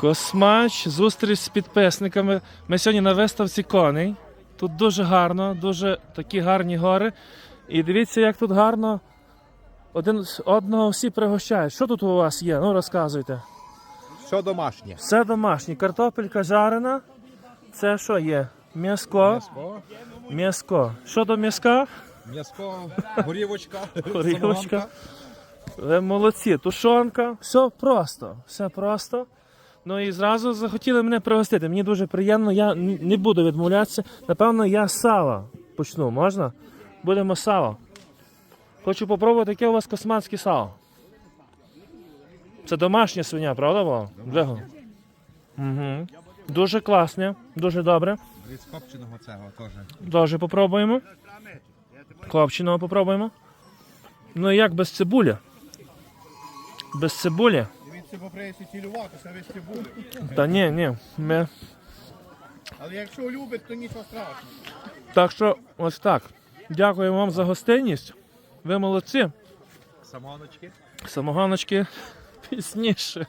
Космач, зустріч з підписниками. Ми сьогодні на виставці коней. Тут дуже гарно, дуже такі гарні гори. І дивіться, як тут гарно один одного всі пригощають. Що тут у вас є? Ну розказуйте. Все домашнє. Все домашнє. Картопелька жарена. Це що є? М'яско. М'яско, М'яско. Що до м'яска? м'яско, горівочка, Горівочка. Ви молодці, тушонка, все просто, все просто. Ну і зразу захотіли мене пригостити. Мені дуже приємно, я не буду відмовлятися. Напевно, я з сала почну, можна? Будемо з сала. Хочу попробувати, яке у вас косманське сало. Це домашня свиня, правда? Було? Угу. Дуже класне, дуже добре. Від копченого цього теж. Дуже попробуємо. Копченого попробуємо. Ну і як без цибулі? Без цибулі? Дивіться, бо прийдеться цілюватися, ви ще були. Та ні, ні. Ми... Але якщо любить, то нічого страшного. Так що ось так. Дякую вам за гостинність. Ви молодці. Самогоночки. Самогоночки пізніше.